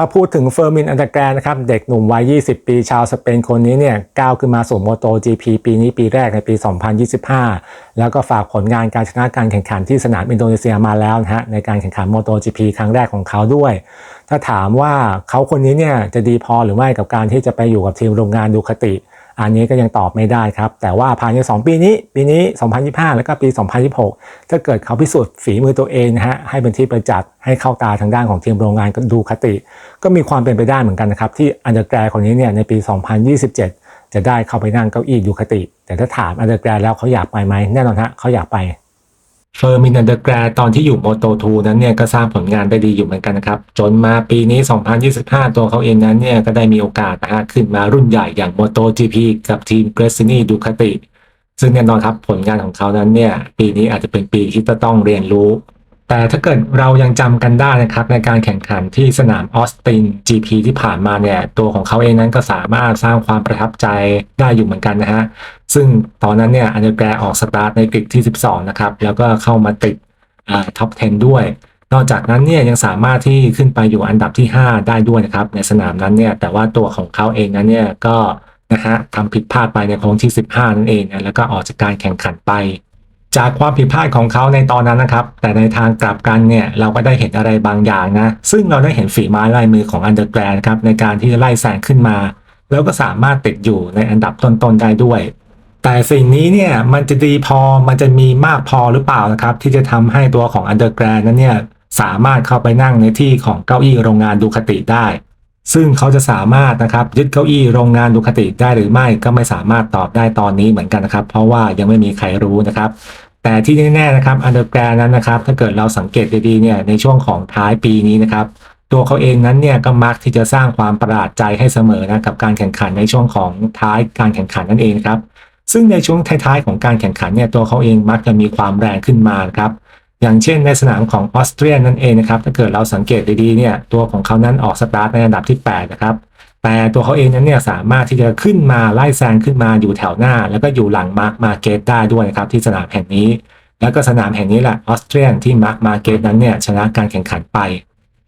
ถ้าพูดถึงเฟอร์มินอันเดอร์แกรนนะครับ เด็กหนุ่มวัย 20 ปีชาวสเปนคนนี้เนี่ยก้าวขึ้นมาสู่โมโต GP ปีนี้ปีแรกในปี 2025 แล้วก็ฝากผลงานการชนะการแข่งขันที่สนามอินโดนีเซียมาแล้วนะฮะในการแข่งขันโมโต GP ครั้งแรกของเขาด้วย ถ้าถามว่าเขาคนนี้เนี่ยจะดีพอหรือไม่กับการที่จะไปอยู่กับทีมโรงงานดูคติ อันนี้ก็ยังตอบไม่ได้ครับ แต่ว่าภายใน 2 ปีนี้ ปีนี้ 2025 แล้วก็ปี 2026 ถ้าเกิดเขาพิสูจน์ฝีมือตัวเองนะฮะให้เป็นที่ประจักษ์ให้เข้าตาทางด้านของทีมโรงงานดูคติ ก็มีความเป็นไปได้เหมือนกันนะครับ ที่อันเดอร์แกรคนนี้เนี่ยในปี 2027 จะได้เข้าไปนั่งเก้าอี้ดูคติ แต่ถ้าถามอันเดอร์แกรแล้วเขาอยากไปไหมแน่นอนฮะเขาอยากไป เฟอร์มินันเดอร์แกรตอนที่อยู่โมโตทูนั้นเนี่ยก็สร้างผลงานได้ดีอยู่เหมือนกันนะครับ จนมาปีนี้ 2025 ตัวเขาเองนั้นเนี่ยก็ได้มีโอกาสนะฮะขึ้นมารุ่นใหญ่อย่างโมโตจีพีกับทีมเกรซินีดูคาติซึ่งแน่นอนครับผลงานของเขานั้นเนี่ยปีนี้อาจจะเป็นปีที่จะต้องเรียนรู้ แต่ถ้าเกิดเรายังจำกันได้นะครับในการแข่งขันที่สนามออสติน GP ที่ผ่านมาเนี่ยตัวของเขาเองนั้นก็สามารถสร้างความประทับใจได้อยู่เหมือนกันนะฮะซึ่งตอนนั้นเนี่ยอันเดอร์แกรออกสตาร์ทในกริดที่ 12 นะครับ แล้วก็เข้ามาติดท็อป 10 ด้วย นอกจากนั้นเนี่ยยังสามารถที่ขึ้นไปอยู่อันดับที่ 5 ได้ด้วยนะครับ ในสนามนั้นเนี่ยแต่ว่าตัวของเขาเองนั้นเนี่ยก็นะฮะทำผิดพลาดไปในโค้งที่ 15 นั่นเองนะแล้วก็ออกจากการแข่งขันไป จากความผิดพลาดของเขาในตอนนั้นนะครับ แต่ในทางกลับกันเนี่ยเราก็ได้เห็นอะไรบางอย่างนะ ซึ่งเราได้เห็นฝีไม้ลายมือของอันเดอร์แกรนครับในการที่จะไล่แซงขึ้นมา แล้วก็สามารถติดอยู่ในอันดับต้นๆได้ด้วย แต่สิ่งนี้เนี่ยมันจะดีพอมันจะมีมากพอหรือเปล่านะครับ ที่จะทำให้ตัวของอันเดอร์แกรนนั้นเนี่ยสามารถเข้าไปนั่งในที่ของเก้าอี้โรงงานดูคติได้ ซึ่งเขาจะสามารถนะครับยึดเก้าอี้โรงงานดูคติได้หรือไม่ก็ไม่สามารถตอบได้ตอนนี้เหมือนกันนะครับ เพราะว่ายังไม่มีใครรู้นะครับ แต่ที่แน่ๆนะครับอันเดอร์แกรนั้นนะครับ ถ้าเกิดเราสังเกตดีๆเนี่ยในช่วงของท้ายปีนี้นะครับตัวเขาเองนั้นเนี่ยก็มักที่จะสร้างความประหลาดใจให้เสมอนะกับการแข่งขันในช่วงของท้ายการแข่งขันนั่นเองครับซึ่งในช่วงท้ายๆของการแข่งขันเนี่ยตัวเขาเองมักจะมีความแรงขึ้นมาครับ อย่างเช่นในสนามของออสเตรียนั่นเองนะครับถ้าเกิดเราสังเกตดีๆเนี่ยตัวของเขานั้นออกสตาร์ทในอันดับที่ 8 นะครับ แต่ตัวเขาเองนั้นเนี่ยสามารถที่จะขึ้นมาไล่แซงขึ้นมาอยู่แถวหน้า แล้วก็อยู่หลังมาร์คมาเกตได้ด้วยนะครับที่สนามแห่งนี้ แล้วก็สนามแห่งนี้แหละออสเตรียนที่มาร์คมาเกตนั้นเนี่ยชนะการแข่งขันไป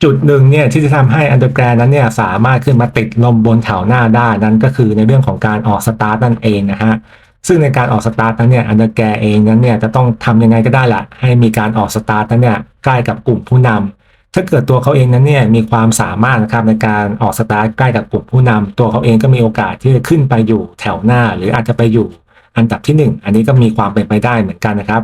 จุดหนึ่งเนี่ยที่จะทำให้อันเดอร์แกรนนั้นเนี่ยสามารถขึ้นมาติดลมบนแถวหน้าได้นั่นก็คือในเรื่องของการออกสตาร์ทนั่นเองนะฮะ ซึ่งในการออกสตาร์ทนั้นเนี่ยอันเดอร์แกเองนั้นเนี่ยจะต้องทำยังไงก็ได้ละให้มีการออกสตาร์ทนั้นเนี่ยใกล้กับกลุ่มผู้นำถ้าเกิดตัวเขาเองนั้นเนี่ยมีความสามารถนะครับในการออกสตาร์ทใกล้กับกลุ่มผู้นำตัวเขาเองก็มีโอกาสที่จะขึ้นไปอยู่แถวหน้า หรืออาจจะไปอยู่อันดับที่หนึ่งอันนี้ก็มีความเป็นไปได้เหมือนกันนะครับ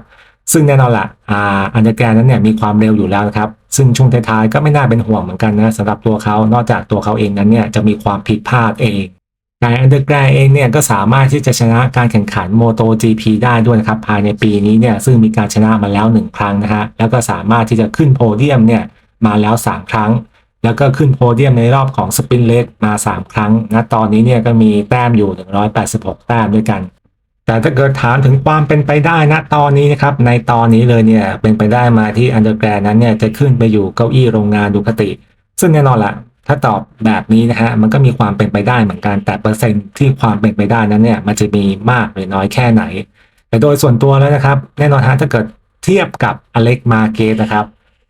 ซึ่งแน่นอนละอ่าอันเดอร์แกนนั้นเนี่ยมีความเร็วอยู่แล้วนะครับ ซึ่งช่วงท้ายๆก็ไม่น่าเป็นห่วงเหมือนกันนะสำหรับตัวเขา นอกจากตัวเขาเองนั้นเนี่ยจะมีความผิดพลาดเอง แต่อันเดอร์แกรนเองเนี่ยก็สามารถที่จะชนะการแข่งขัน Moto GP ได้ด้วยนะครับภายในปีนี้เนี่ยซึ่งมีการชนะมาแล้ว 1 ครั้งนะฮะแล้วก็สามารถที่จะขึ้นโพเดียมเนี่ยมาแล้ว 3 ครั้ง แล้วก็ขึ้นโพเดียมในรอบของสปินเลสมา 3 ครั้งนะตอนนี้เนี่ยก็มีแต้มอยู่ 186 แต้มด้วยกัน แต่ถ้าเกิดถามถึงความเป็นไปได้นะตอนนี้นะครับในตอนนี้เลยเนี่ยเป็นไปได้มาที่อันเดอร์แกรนั้นเนี่ยจะขึ้นไปอยู่เก้าอี้โรงงานดูคติ ซึ่งแน่นอนละ ถ้าตอบแบบนี้นะฮะมันก็มีความเป็นไปได้เหมือนกันแต่เปอร์เซ็นต์ที่ความเป็นไปได้นั้นเนี่ยมันจะมีมากหรือน้อยแค่ไหน แต่โดยส่วนตัวแล้วนะครับ แน่นอนฮะถ้าเกิดเทียบกับอเล็กมาเกตนะครับ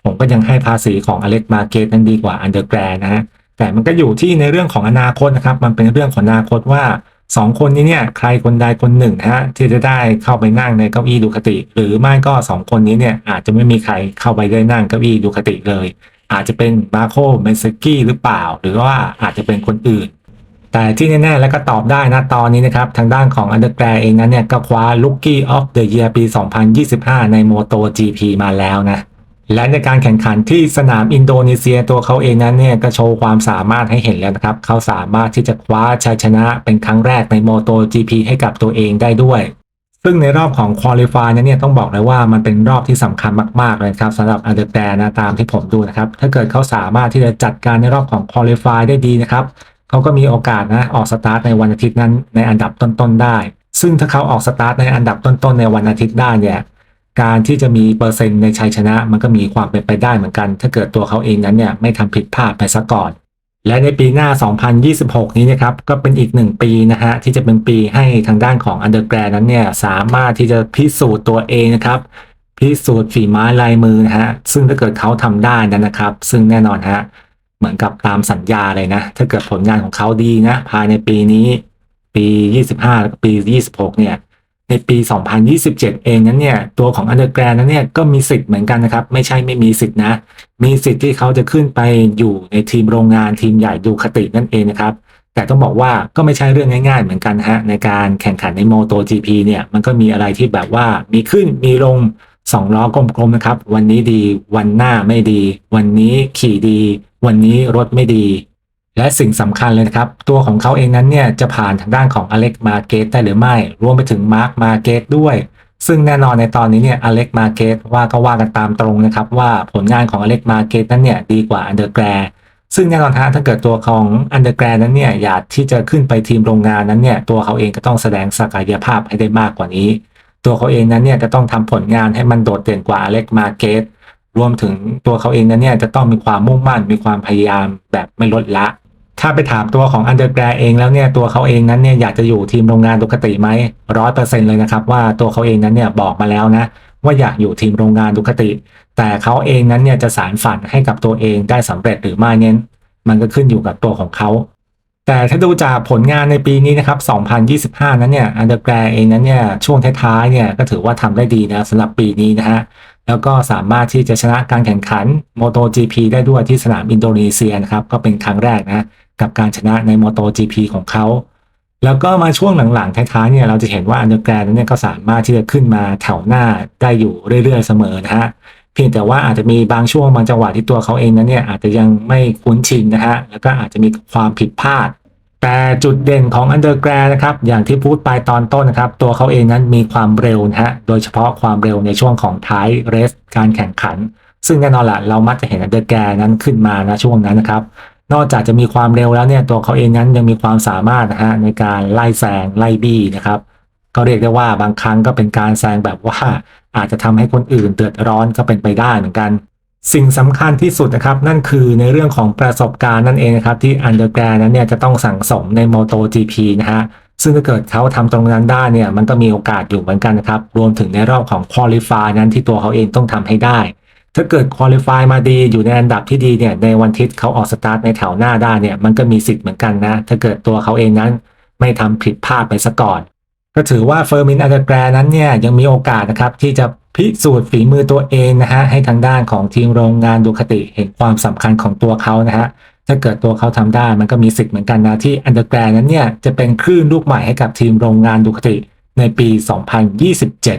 ผมก็ยังให้ภาษีของอเล็กมาเกตนั้นดีกว่าอันเดอร์แกรนนะฮะแต่มันก็อยู่ที่ในเรื่องของอนาคตนะครับ มันเป็นเรื่องของอนาคตว่าสองคนนี้เนี่ยใครคนใดคนหนึ่งนะฮะที่จะได้เข้าไปนั่งในเก้าอี้ดูคติ หรือไม่ก็สองคนนี้เนี่ยอาจจะไม่มีใครเข้าไปได้นั่งเก้าอี้ดูคติเลย อาจจะเป็นมาโคเมนสกี้หรือเปล่า หรือว่าอาจจะเป็นคนอื่น แต่ที่แน่ๆแล้วก็ตอบได้นะตอนนี้นะครับ ทางด้านของอันเดอร์แกรเองนั้นเนี่ย ก็คว้า Rookie of the Year ปี 2025 ใน Moto GP มาแล้วนะ และในการแข่งขันที่สนามอินโดนีเซียตัวเขาเองนั้นเนี่ย ก็โชว์ความสามารถให้เห็นแล้วนะครับ เขาสามารถที่จะคว้าชัยชนะเป็นครั้งแรกใน Moto GP ให้กับตัวเองได้ด้วย ซึ่งในรอบของ Qualify นั้เนี่ยต้องบอกเลยว่ามันเป็นรอบที่สำคัญมากๆเลยครับสำหรับอันเดอร์แกรนะตามที่ผมดูนะครับ ถ้าเกิดเขาสามารถที่จะจัดการในรอบของ Qualify ได้ดีนะครับเขาก็มีโอกาสนะออกสตาร์ทในวันอาทิตย์นั้นในอันดับต้นๆได้ ซึ่งถ้าเขาออกสตาร์ทในอันดับต้นๆในวันอาทิตย์ได้เนี่ยการที่จะมีเปอร์เซ็นต์ในชัยชนะ มันก็มีความเป็นไปได้เหมือนกัน ถ้าเกิดตัวเขาเองนั้นเนี่ยไม่ทำผิดพลาดไปซะก่อน และในปีหน้า 2026 นี้นะครับ ก็เป็นอีกหนึ่งปีนะฮะ ที่จะเป็นปีให้ทางด้านของอันเดอร์แกรนั้นเนี่ย สามารถที่จะพิสูจน์ตัวเองนะครับ พิสูจน์ฝีไม้ลายมือนะฮะ ซึ่งถ้าเกิดเขาทำได้นั้นนะครับ ซึ่งแน่นอนฮะ เหมือนกับตามสัญญาเลยนะ ถ้าเกิดผลงานของเขาดีนะ ภายในปีนี้ ปี 25 แล้วก็ปี 26 เนี่ย ในปี 2027 เองนั้นเนี่ย ตัวของ Undergrad นั้นเนี่ยก็มีสิทธิ์เหมือนกันนะครับ ไม่ใช่ไม่มีสิทธิ์นะ มีสิทธิ์ที่เขาจะขึ้นไปอยู่ในทีมโรงงานทีมใหญ่ดูคตินั่นเองนะครับ แต่ต้องบอกว่าก็ไม่ใช่เรื่องง่ายๆ เหมือนกันฮะในการแข่งขันใน MotoGP เนี่ยมันก็มีอะไรที่แบบว่ามีขึ้นมีลงสองล้อกลมๆนะครับ วันนี้ดีวันหน้าไม่ดี วันนี้ขี่ดี วันนี้รถไม่ดี และสิ่งสำคัญเลยนะครับ ตัวของเขาเองนั้นเนี่ยจะผ่านทางด้านของอเล็กมาเกตได้หรือไม่ รวมไปถึงมาร์คมาเกตด้วย ซึ่งแน่นอนในตอนนี้เนี่ยอเล็กมาเกตว่าก็ว่ากันตามตรงนะครับว่าผลงานของอเล็กมาเกตนั้นเนี่ยดีกว่าอันเดอร์แกรซึ่งแน่นอนฮะถ้าเกิดตัวของอันเดอร์แกรนั้นเนี่ยอยากที่จะขึ้นไปทีมโรงงานนั้นเนี่ยตัวเขาเองก็ต้องแสดงศักยภาพให้ได้มากกว่านี้ ตัวเขาเองนั้นเนี่ยจะต้องทำผลงานให้มันโดดเด่นกว่าอเล็กมาเกตรวมถึงตัวเขาเองนั้นเนี่ยจะต้องมีความมุ่งมั่นมีความพยายามแบบไม่ลดละ ถ้าไปถามตัวของอันเดอร์แกรเองแล้วเนี่ยตัวเขาเองนั้นเนี่ยอยากจะอยู่ทีมโรงงานดูคติไหมร้อยเปอร์เซ็นเลยนะครับว่าตัวเขาเองนั้นเนี่ยบอกมาแล้วนะว่าอยากอยู่ทีมโรงงานดูคติ แต่เขาเองนั้นเนี่ยจะสารฝันให้กับตัวเองได้สำเร็จหรือไม่เนี่ยมันก็ขึ้นอยู่กับตัวของเขา แต่ถ้าดูจากผลงานในปีนี้นะครับ 2025 นั้นเนี่ยอันเดอร์แกรเองนั้นเนี่ยช่วงท้ายๆเนี่ยก็ถือว่าทำได้ดีนะสำหรับปีนี้นะฮะแล้วก็สามารถที่จะชนะการแข่งขัน MotoGP ได้ด้วยที่สนามอินโดนีเซียนะครับก็เป็นครั้งแรกนะ กับการชนะใน MotoGP ของเขา แล้วก็มาช่วงหลังๆท้ายๆเนี่ยเราจะเห็นว่าอันเดอร์แกรนเนี่ยก็สามารถที่จะขึ้นมาแถวหน้าได้อยู่เรื่อยๆเสมอนะฮะเพียงแต่ว่าอาจจะมีบางช่วงบางจังหวะที่ตัวเขาเองนั้นเนี่ยอาจจะยังไม่คุ้นชินนะฮะแล้วก็อาจจะมีความผิดพลาดแต่จุดเด่นของอันเดอร์แกรนะครับอย่างที่พูดไปตอนต้นนะครับ ตัวเขาเองนั้นมีความเร็วนะฮะโดยเฉพาะความเร็วในช่วงของท้ายเรสการแข่งขัน ซึ่งแน่นอนละเรามักจะเห็นอันเดอร์แกรนั้นขึ้นมานะช่วงนั้นนะครับ นอกจากจะมีความเร็วแล้วเนี่ยตัวเขาเองนั้นยังมีความสามารถนะฮะในการไล่แซงไล่บี้นะครับก็เรียกได้ว่าบางครั้งก็เป็นการแซงแบบว่าอาจจะทำให้คนอื่นเดือดร้อนก็เป็นไปได้เหมือนกัน สิ่งสำคัญที่สุดนะครับ นั่นคือในเรื่องของประสบการณ์นั่นเองนะครับ ที่อันเดอร์แกรนั้นเนี่ยจะต้องสั่งสมใน MotoGP นะฮะซึ่งถ้าเกิดเขาทำตรงนั้นได้เนี่ยมันก็มีโอกาสอยู่เหมือนกันนะครับ รวมถึงในรอบของ Qualify นั้นที่ตัวเขาเองต้องทำให้ได้ ถ้าเกิด Qualify มาดีอยู่ในอันดับที่ดีเนี่ยในวันทิตย์เขาออกสตาร์ทในแถวหน้าได้เนี่ยมันก็มีสิทธิ์เหมือนกันนะ ถ้าเกิดตัวเขาเองนั้นไม่ทำผิดพลาดไปซะก่อน ก็ถือว่าเฟอร์มินอันเดอร์แกรนั้นเนี่ยยังมีโอกาสนะครับที่จะพิสูจน์ฝีมือตัวเองนะฮะให้ทางด้านของทีมโรงงานดูคติเห็นความสำคัญของตัวเขานะฮะถ้าเกิดตัวเขาทำได้มันก็มีสิทธิ์เหมือนกันนะที่อันเดอร์แกรนั้นเนี่ยจะเป็นคลื่นลูกใหม่ให้กับทีมโรงงานดูคติในปี 2027